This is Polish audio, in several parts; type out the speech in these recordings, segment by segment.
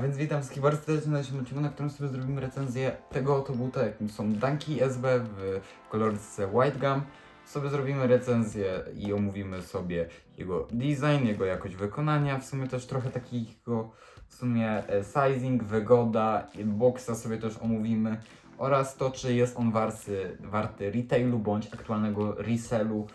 A więc witam wszystkich bardzo serdecznie na naszym odcinku, na którym sobie zrobimy recenzję tego oto buta, jakim są Dunki SB w kolorce White Gum. Sobie zrobimy recenzję i omówimy sobie jego design, jego jakość wykonania, w sumie też trochę takiego w sumie e, sizing, wygoda, boxa sobie też omówimy oraz to, czy jest on warty, warty retailu bądź aktualnego resellu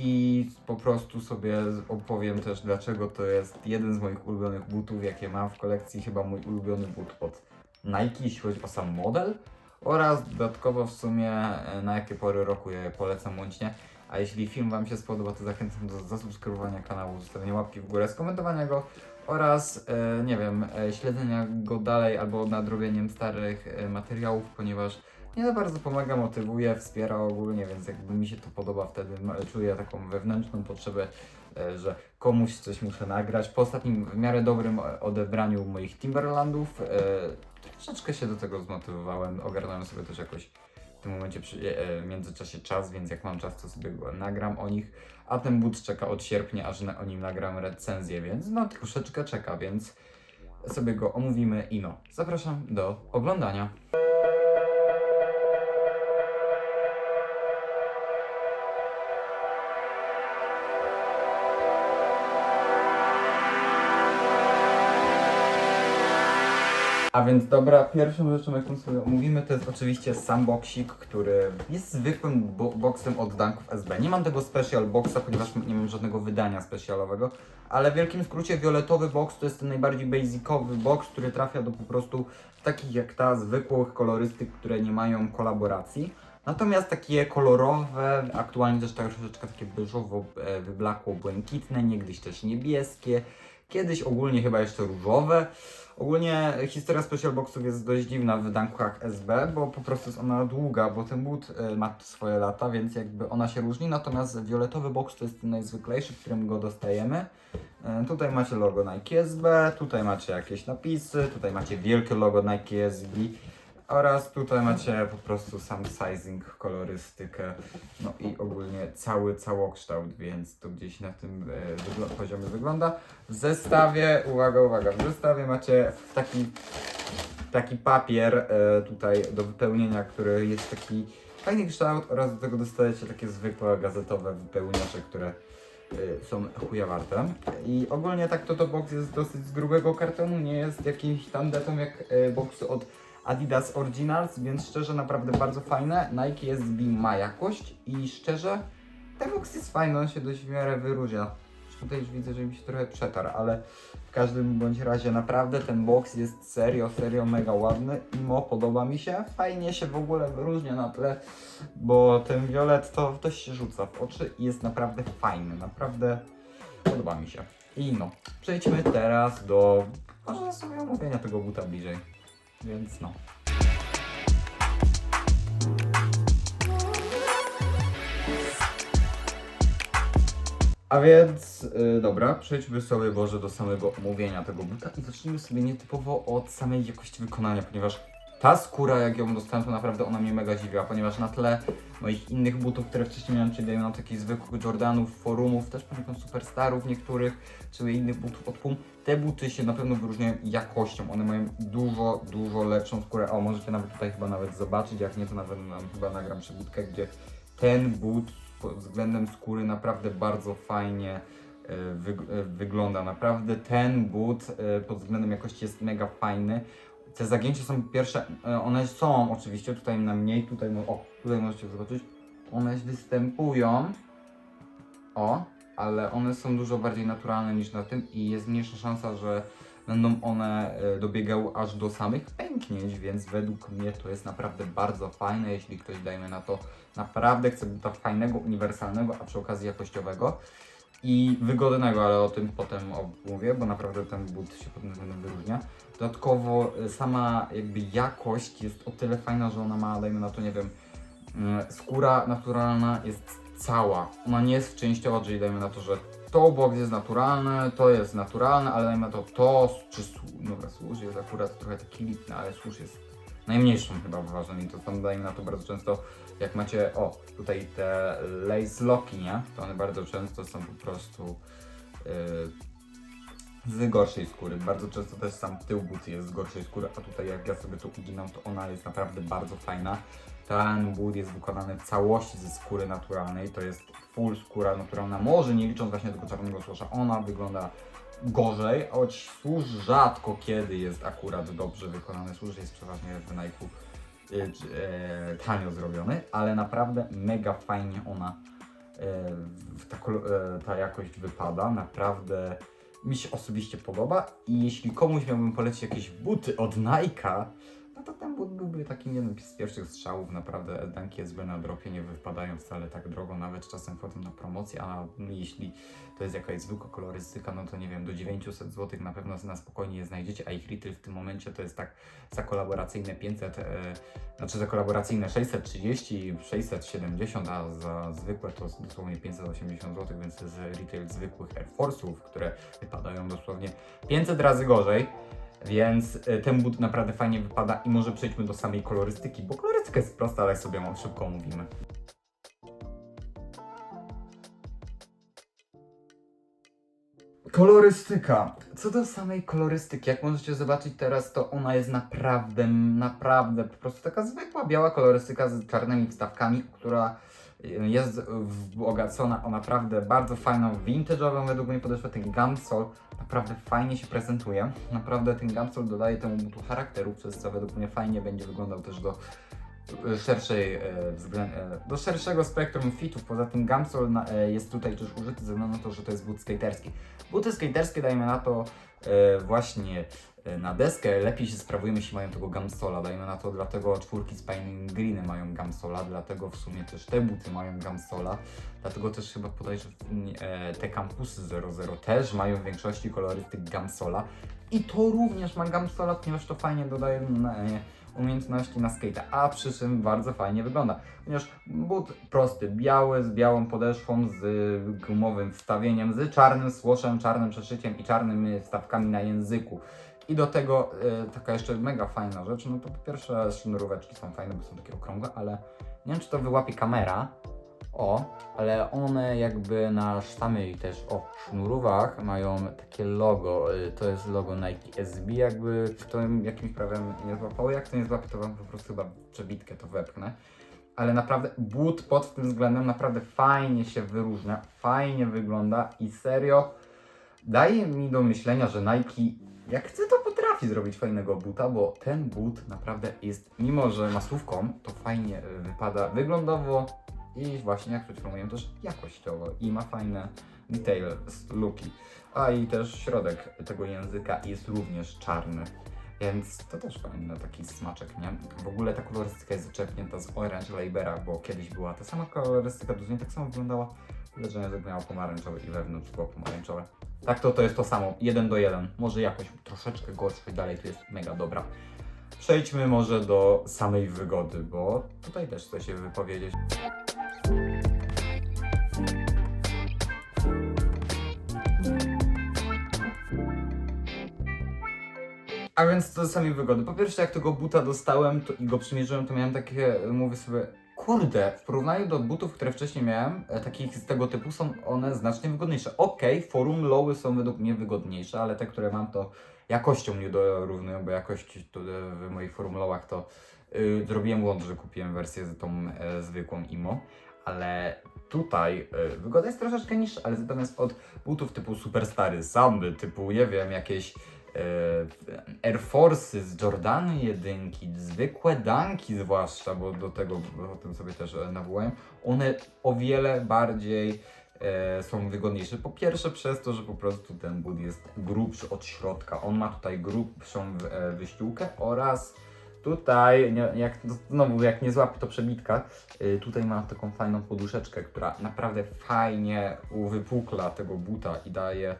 i po prostu sobie opowiem też dlaczego to jest jeden z moich ulubionych butów, jakie mam w kolekcji, chyba mój ulubiony but od Nike, jeśli chodzi o sam model oraz dodatkowo w sumie e, na jakie pory roku je polecam bądź nie. A jeśli film Wam się spodoba, to zachęcam do zasubskrybowania kanału, zostawienia łapki w górę, skomentowania go oraz, e, nie wiem, e, śledzenia go dalej albo nadrobieniem starych materiałów, ponieważ nie za bardzo pomaga, motywuje, wspiera ogólnie, więc jakby mi się to podoba, wtedy czuję taką wewnętrzną potrzebę, e, że komuś coś muszę nagrać. Po ostatnim w miarę dobrym odebraniu moich Timberlandów e, troszeczkę się do tego zmotywowałem, ogarnąłem sobie też jakoś w tym momencie przy, e, w międzyczasie czas, więc jak mam czas, to sobie nagram o nich. A ten but czeka od sierpnia, aż na, o nim nagram recenzję, więc no troszeczkę czeka, więc sobie go omówimy i no. Zapraszam do oglądania. A więc dobra, pierwszą rzeczą jaką sobie omówimy to jest oczywiście sam który jest zwykłym bo boksem od Dunków SB. Nie mam tego special boxa, ponieważ nie mam żadnego wydania specjalowego, ale w wielkim skrócie fioletowy box to jest ten najbardziej basicowy box, który trafia do po prostu takich jak ta zwykłych kolorystyk, które nie mają kolaboracji. Natomiast takie kolorowe, aktualnie też tak troszeczkę takie beżowo e, wyblakło błękitne, niegdyś też niebieskie, kiedyś ogólnie chyba jeszcze różowe. Ogólnie historia Special Boxów jest dość dziwna w dankach SB, bo po prostu jest ona długa, bo ten but e, ma swoje lata, więc jakby ona się różni, natomiast fioletowy box to jest ten najzwyklejszy, w którym go dostajemy. E, Tutaj macie logo Nike SB, tutaj macie jakieś napisy, tutaj macie wielkie logo Nike SB oraz tutaj macie po prostu sam sizing, kolorystykę, no i ogólnie cały całokształt, więc to gdzieś na tym e, wygl- poziomie wygląda. W zestawie, uwaga, uwaga, w zestawie macie taki, taki papier e, tutaj do wypełnienia, który jest taki fajny kształt oraz do tego dostajecie takie zwykłe gazetowe wypełniacze, które y, są chuja warte. I ogólnie tak to to box jest dosyć z grubego kartonu, nie jest jakimś tandetą jak boxy od Adidas Originals, więc szczerze naprawdę bardzo fajne. Nike SB ma jakość i szczerze ten box jest fajny, on się dość w miarę wyróżnia. Tutaj już widzę, że mi się trochę przetarł, ale w każdym bądź razie naprawdę ten box jest serio, serio mega ładny. Imo podoba mi się, fajnie się w ogóle wyróżnia na tle, bo ten violet to, to się rzuca w oczy i jest naprawdę fajny, naprawdę podoba mi się. I no, przejdźmy teraz do może sobie omówienia tego buta bliżej. Więc no. A więc, y, dobra, przejdźmy sobie może do samego omówienia tego buta i zacznijmy sobie nietypowo od samej jakości wykonania, ponieważ ta skóra, jak ją dostałem, to naprawdę ona mnie mega dziwiła, ponieważ na tle moich innych butów, które wcześniej miałem, czyli na takich zwykłych Jordanów, forumów, też poniekąd superstarów niektórych, czy innych butów od Pum, te buty się na pewno wyróżniają jakością, one mają dużo, dużo lepszą skórę, o możecie nawet tutaj chyba nawet zobaczyć, jak nie to nawet nam chyba nagram przebudkę, gdzie ten but pod względem skóry naprawdę bardzo fajnie e, e, wygląda. Naprawdę ten but e, pod względem jakości jest mega fajny. Te zagięcia są pierwsze, e, one są oczywiście tutaj na mniej, tutaj, o, tutaj możecie zobaczyć, one występują, o, ale one są dużo bardziej naturalne niż na tym i jest mniejsza szansa, że będą one e, dobiegały aż do samych pęknięć, więc według mnie to jest naprawdę bardzo fajne, jeśli ktoś dajmy na to naprawdę chce buta fajnego, uniwersalnego, a przy okazji jakościowego i wygodnego, ale o tym potem mówię, bo naprawdę ten but się pod względem wyróżnia. Dodatkowo y, sama jakby jakość jest o tyle fajna, że ona ma, dajmy na to, nie wiem, y, skóra naturalna jest cała. Ona nie jest częściowa, czyli dajmy na to, że to box jest naturalne, to jest naturalne, ale dajmy na to to, czy dobra, służ jest akurat trochę taki lipny, ale służ jest najmniejszą chyba ważną i to tam dajmy na to bardzo często jak macie, o, tutaj te lace locki, nie? To one bardzo często są po prostu yy, z gorszej skóry. Bardzo często też sam tył buty jest z gorszej skóry, a tutaj jak ja sobie to uginam, to ona jest naprawdę bardzo fajna. Ten but jest wykonany w całości ze skóry naturalnej, to jest full skóra naturalna, może nie licząc właśnie tego czarnego słosza, ona wygląda gorzej, choć służ rzadko kiedy jest akurat dobrze wykonany, służ jest przeważnie w Nike'u czy, e, tanio zrobiony, ale naprawdę mega fajnie ona e, ta, e, ta jakość wypada, naprawdę mi się osobiście podoba i jeśli komuś miałbym polecić jakieś buty od Nike'a, no to ten but byłby takim jednym z pierwszych strzałów, naprawdę danki SB na dropie nie wypadają wcale tak drogo, nawet czasem wchodzą na promocję, a jeśli to jest jakaś zwykła kolorystyka, no to nie wiem, do 900 zł na pewno na spokojnie je znajdziecie, a ich retail w tym momencie to jest tak za kolaboracyjne 500, e, znaczy za kolaboracyjne 630, 670, a za zwykłe to dosłownie 580 zł, więc to jest retail zwykłych Air Force'ów, które wypadają dosłownie 500 razy gorzej. Więc y, ten but naprawdę fajnie wypada i może przejdźmy do samej kolorystyki, bo kolorystyka jest prosta, ale sobie ją szybko omówimy. Kolorystyka. Co do samej kolorystyki, jak możecie zobaczyć teraz, to ona jest naprawdę, naprawdę po prostu taka zwykła biała kolorystyka z czarnymi wstawkami, która jest wzbogacona o naprawdę bardzo fajną, vintage'ową według mnie podeszwę. Ten Gamsol naprawdę fajnie się prezentuje. Naprawdę ten Gamsol dodaje temu butu charakteru, przez co według mnie fajnie będzie wyglądał też do e, szerszej, e, e, do szerszego spektrum fitów. Poza tym Gamsol na, e, jest tutaj też użyty ze względu na to, że to jest but skaterski. Buty skaterskie dajmy na to e, właśnie na deskę lepiej się sprawujemy, jeśli mają tego Gamsola. Dajmy na to, dlatego czwórki z Pining Greeny mają Gamsola, dlatego w sumie też te buty mają Gamsola. Dlatego też chyba podejrzewam, e, te Campusy 00 też mają w większości kolorystyk Gamsola. I to również ma Gamsola, ponieważ to fajnie dodaje e, umiejętności na skate, a przy czym bardzo fajnie wygląda. Ponieważ but prosty, biały, z białą podeszwą, z gumowym wstawieniem, z czarnym słoszem, czarnym przeszyciem i czarnymi wstawkami na języku. I do tego e, taka jeszcze mega fajna rzecz, no to po pierwsze sznuróweczki są fajne, bo są takie okrągłe, ale nie wiem czy to wyłapie kamera, o, ale one jakby na samej też, o, sznurówach mają takie logo, y, to jest logo Nike SB, jakby to jakimś prawem nie złapało, jak to nie złapie, to wam po prostu chyba przebitkę to wepchnę. Ale naprawdę but pod tym względem naprawdę fajnie się wyróżnia, fajnie wygląda i serio daje mi do myślenia, że Nike jak chce to potrafi zrobić fajnego buta, bo ten but naprawdę jest, mimo że masówką, to fajnie y, wypada wyglądowo i właśnie jak przed mówiłem też jakościowo i ma fajne detail, looki. A i też środek tego języka jest również czarny. Więc to też fajny taki smaczek, nie? W ogóle ta kolorystyka jest zaczerpnięta z Orange Labera, bo kiedyś była ta sama kolorystyka, dosłownie tak samo wyglądała, język miał pomarańczowy i wewnątrz było pomarańczowe. Tak to to jest to samo, jeden do jeden. Może jakoś troszeczkę gorsza i dalej to jest mega dobra. Przejdźmy może do samej wygody, bo tutaj też chcę się wypowiedzieć. A więc do samej wygody. Po pierwsze, jak tego buta dostałem i go przymierzyłem, to miałem takie, mówię sobie, kurde, w porównaniu do butów, które wcześniej miałem, e, takich z tego typu, są one znacznie wygodniejsze. Okej, forum lowy są według mnie wygodniejsze, ale te, które mam, to jakością nie dorównują, bo jakość tu, e, w moich forum lowach to y, zrobiłem błąd, że kupiłem wersję z tą e, zwykłą IMO, ale tutaj y, wygoda jest troszeczkę niższa, ale natomiast od butów typu Superstary, Samby, typu, nie wiem, jakieś Air Force'y z Jordany jedynki, zwykłe danki zwłaszcza, bo do tego o tym sobie też e, nawołałem, one o wiele bardziej e, są wygodniejsze. Po pierwsze przez to, że po prostu ten but jest grubszy od środka. On ma tutaj grubszą e, wyściółkę oraz tutaj, jak, znowu jak nie złapie to przebitka, y, tutaj ma taką fajną poduszeczkę, która naprawdę fajnie uwypukla tego buta i daje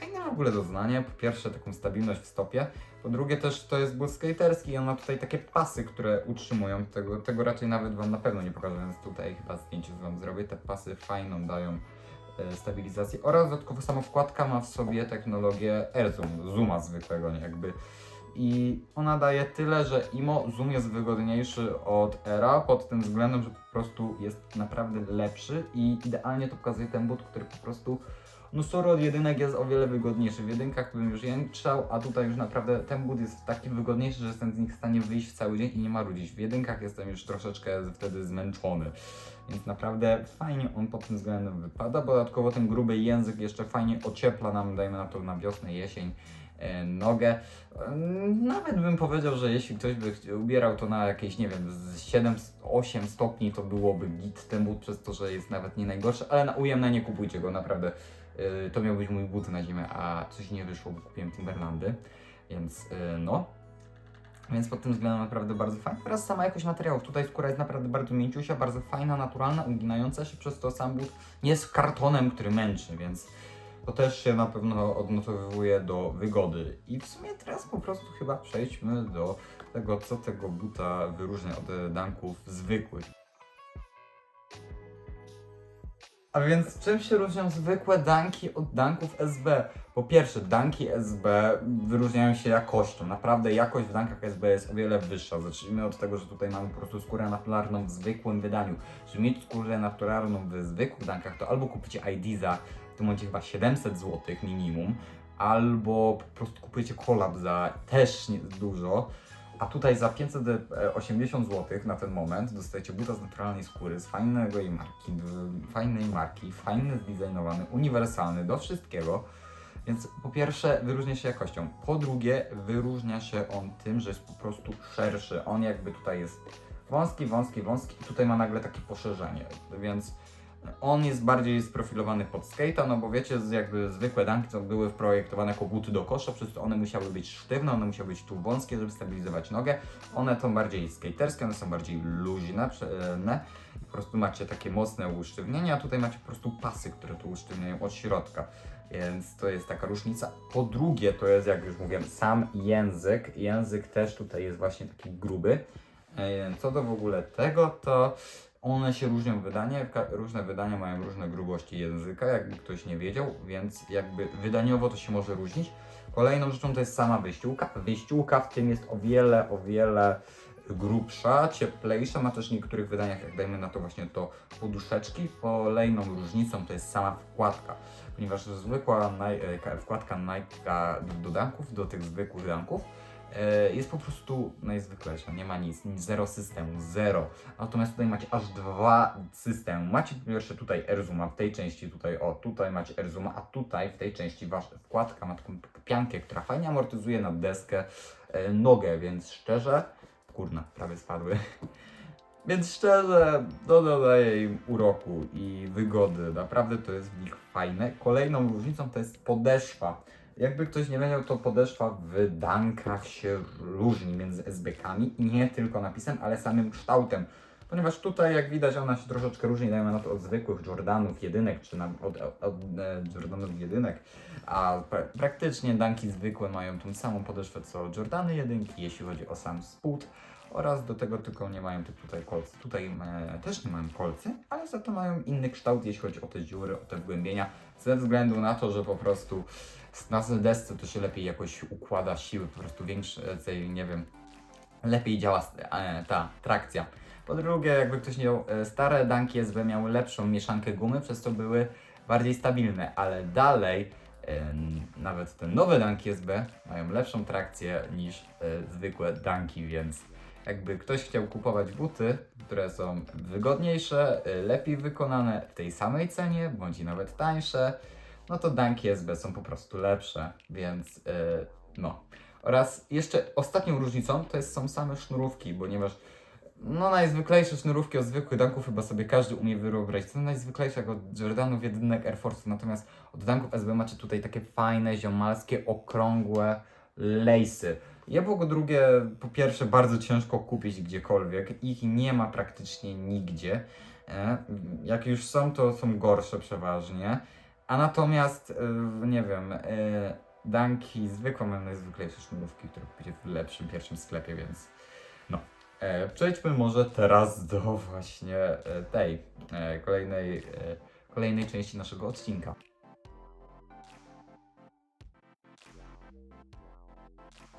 fajne w ogóle doznanie. Po pierwsze taką stabilność w stopie, po drugie też to jest but skaterski i on ma tutaj takie pasy, które utrzymują tego, tego raczej nawet wam na pewno nie pokażę, więc tutaj chyba zdjęcie wam zrobię. Te pasy fajną dają e, stabilizację oraz dodatkowo sama wkładka ma w sobie technologię AirZoom, zooma zwykłego jakby i ona daje tyle, że IMO Zoom jest wygodniejszy od Era pod tym względem, że po prostu jest naprawdę lepszy i idealnie to pokazuje ten but, który po prostu no sorry, od jedynek jest o wiele wygodniejszy. W jedynkach bym już jęczał, a tutaj już naprawdę ten but jest taki wygodniejszy, że jestem z nich w stanie wyjść w cały dzień i nie marudzić. W jedynkach jestem już troszeczkę wtedy zmęczony. Więc naprawdę fajnie on pod tym względem wypada. Dodatkowo ten gruby język jeszcze fajnie ociepla nam, dajmy na to na wiosnę, jesień, e, nogę. E, Nawet bym powiedział, że jeśli ktoś by ubierał to na jakieś, nie wiem, z 7-8 stopni, to byłoby git ten but, przez to, że jest nawet nie najgorszy, ale na ujemne nie kupujcie go, naprawdę. E, To miał być mój but na zimę, a coś nie wyszło, bo kupiłem Timberlandy, więc e, no. Więc pod tym względem naprawdę bardzo fajnie. Teraz sama jakość materiałów. Tutaj skóra jest naprawdę bardzo mięciusia, bardzo fajna, naturalna, uginająca się, przez to sam but nie jest kartonem, który męczy, więc to też się na pewno odnotowuje do wygody. I w sumie teraz po prostu chyba przejdźmy do tego, co tego buta wyróżnia od danków zwykłych. A więc czym się różnią zwykłe danki od danków SB? Po pierwsze, danki SB wyróżniają się jakością. Naprawdę jakość w dankach SB jest o wiele wyższa. Zacznijmy od tego, że tutaj mamy po prostu skórę naturalną w zwykłym wydaniu. Żeby mieć skórę naturalną w zwykłych dankach, to albo kupicie ID za w tym momencie chyba 700 zł minimum, albo po prostu kupujecie kolab za też dużo. A tutaj za 580 zł na ten moment dostajecie buta z naturalnej skóry, z fajnego jej marki, fajnej marki, fajny zdesignowany, uniwersalny do wszystkiego. Więc po pierwsze wyróżnia się jakością. Po drugie wyróżnia się on tym, że jest po prostu szerszy. On jakby tutaj jest wąski, wąski, wąski i tutaj ma nagle takie poszerzenie. Więc on jest bardziej sprofilowany pod skate'a, no bo wiecie, jakby zwykłe danki to były projektowane jako buty do kosza, przez to one musiały być sztywne, one musiały być tu wąskie, żeby stabilizować nogę. One są bardziej skaterskie, one są bardziej luźne, po prostu macie takie mocne usztywnienia, a tutaj macie po prostu pasy, które tu usztywniają od środka. Więc to jest taka różnica. Po drugie, to jest, jak już mówiłem, sam język. Język też tutaj jest właśnie taki gruby. E, Co do w ogóle tego, to one się różnią wydanie. Różne wydania mają różne grubości języka, jakby ktoś nie wiedział, więc jakby wydaniowo to się może różnić. Kolejną rzeczą to jest sama wyściółka. Wyściółka w tym jest o wiele, o wiele grubsza, cieplejsza. Ma też w niektórych wydaniach, jak dajmy na to właśnie to poduszeczki. Kolejną różnicą to jest sama wkładka, ponieważ zwykła naj, e, ka- wkładka Nike do danków, do tych zwykłych danków, jest po prostu najzwyklejsza, nie ma nic, zero systemu, zero. Natomiast tutaj macie aż dwa systemy. Macie pierwsze tutaj Erzuma, w tej części tutaj, o tutaj macie Erzuma, a tutaj w tej części wasza wkładka ma taką piankę, która fajnie amortyzuje na deskę e, nogę, więc szczerze, kurna, prawie spadły. Więc szczerze, to dodaje im uroku i wygody. Naprawdę to jest w nich fajne. Kolejną różnicą to jest podeszwa. Jakby ktoś nie wiedział, to podeszwa w dankach się różni między SB-kami nie tylko napisem, ale samym kształtem. Ponieważ tutaj, jak widać, ona się troszeczkę różni, dajmy na to od zwykłych Jordanów jedynek, czy nam od, od, od e, Jordanów jedynek, a pra praktycznie danki zwykłe mają tą samą podeszwę co Jordany jedynki, jeśli chodzi o sam spód. Oraz do tego tylko nie mają tych tutaj kolcy. Tutaj e, też nie mają kolcy, ale za to mają inny kształt, jeśli chodzi o te dziury, o te wgłębienia, ze względu na to, że po prostu na desce to się lepiej jakoś układa siły, po prostu większej, nie wiem, lepiej działa e, ta trakcja. Po drugie, jakby ktoś miał, e, stare danki SB miały lepszą mieszankę gumy, przez to były bardziej stabilne, ale dalej e, nawet te nowe danki SB mają lepszą trakcję niż zwykłe danki, więc jakby ktoś chciał kupować buty, które są wygodniejsze, lepiej wykonane w tej samej cenie, bądź nawet tańsze, no to danki SB są po prostu lepsze, więc e, no. Oraz jeszcze ostatnią różnicą to jest, są same sznurówki, ponieważ no najzwyklejsze sznurówki od zwykłych danków chyba sobie każdy umie wyobrazić. Są najzwyklejsze od Jordanów, jedynek Air Force, natomiast od danków SB macie tutaj takie fajne, ziomalskie, okrągłe lejsy. Je po drugie, po pierwsze bardzo ciężko kupić gdziekolwiek, ich nie ma praktycznie nigdzie. E, Jak już są, to są gorsze przeważnie. A natomiast, e, nie wiem, e, danki zwykłe mają najzwyklejsze sznurówki, które kupicie w lepszym pierwszym sklepie, więc no. E, Przejdźmy może teraz do właśnie e, tej e, kolejnej, e, kolejnej części naszego odcinka.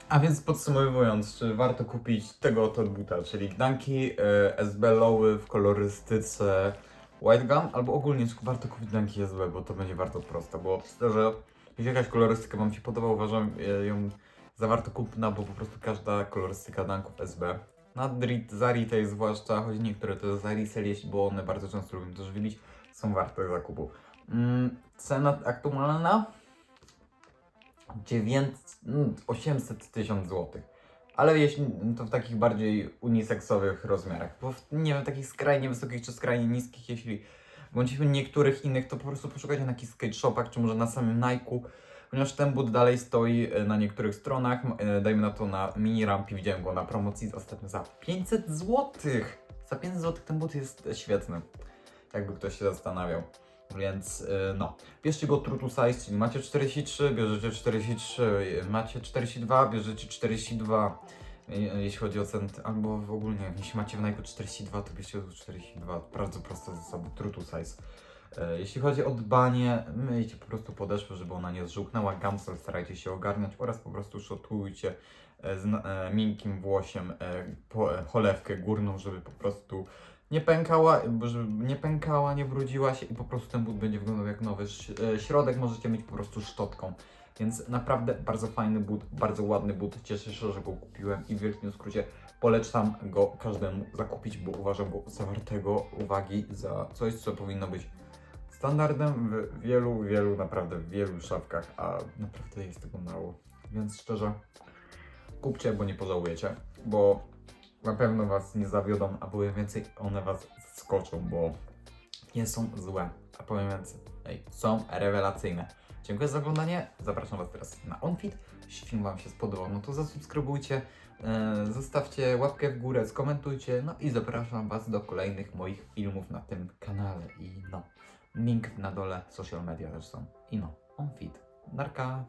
A więc podsumowując, czy warto kupić tego oto buta, czyli Gdanki e, SB Lowy w kolorystyce White Gum, albo ogólnie warto kupić Danki SB, bo to będzie bardzo proste, bo szczerze, jeśli jakaś kolorystyka Wam się podoba, uważam e, ją za warto kupna, bo po prostu każda kolorystyka Danków SB, na Drit, za retail zwłaszcza, choć niektóre to za resell, bo one bardzo często lubią też wylić, są warte zakupu. Mm, cena aktualna 900, mm, 800 tysiąc złotych. Ale jeśli to w takich bardziej uniseksowych rozmiarach, bo w, nie wiem, takich skrajnie wysokich czy skrajnie niskich, jeśli bądź niektórych innych, to po prostu poszukajcie na jakichś skate shopach, czy może na samym Nike'u, ponieważ ten but dalej stoi e, na niektórych stronach, e, dajmy na to na mini rampie, widziałem go na promocji ostatnio za 500 złotych. Za 500 złotych ten but jest świetny, jakby ktoś się zastanawiał. Więc e, no, bierzcie go true to size, czyli macie 43, bierzecie 43, e, macie 42, bierzecie 42. E, Jeśli chodzi o cent, albo w ogóle, jeśli macie w Nike 42, to bierzcie 42. Bardzo proste zasady, true to size. E, Jeśli chodzi o dbanie, myjcie po prostu podeszwę, żeby ona nie zżółknęła. Gamsel starajcie się ogarniać oraz po prostu szotujcie z miękkim włosiem cholewkę górną, żeby po prostu nie pękała, żeby nie pękała, nie brudziła się i po prostu ten but będzie wyglądał jak nowy. E, Środek możecie mieć po prostu szczotką. Więc naprawdę bardzo fajny but, bardzo ładny but. Cieszę się, że go kupiłem i w wielkim skrócie polecam go każdemu zakupić, bo uważam go za wartego uwagi, za coś, co powinno być standardem w wielu, wielu, naprawdę wielu szafkach, a naprawdę jest tego mało. Więc szczerze, kupcie, bo nie pożałujecie, bo na pewno Was nie zawiodą, a powiem więcej, one Was zaskoczą, bo nie są złe, a powiem więcej, ej, są rewelacyjne. Dziękuję za oglądanie, zapraszam Was teraz na OnFit. Jeśli film Wam się spodobał, no to zasubskrybujcie, e, zostawcie łapkę w górę, skomentujcie, no i zapraszam Was do kolejnych moich filmów na tym kanale i no, link na dole, social media też są i no, OnFit. Narka!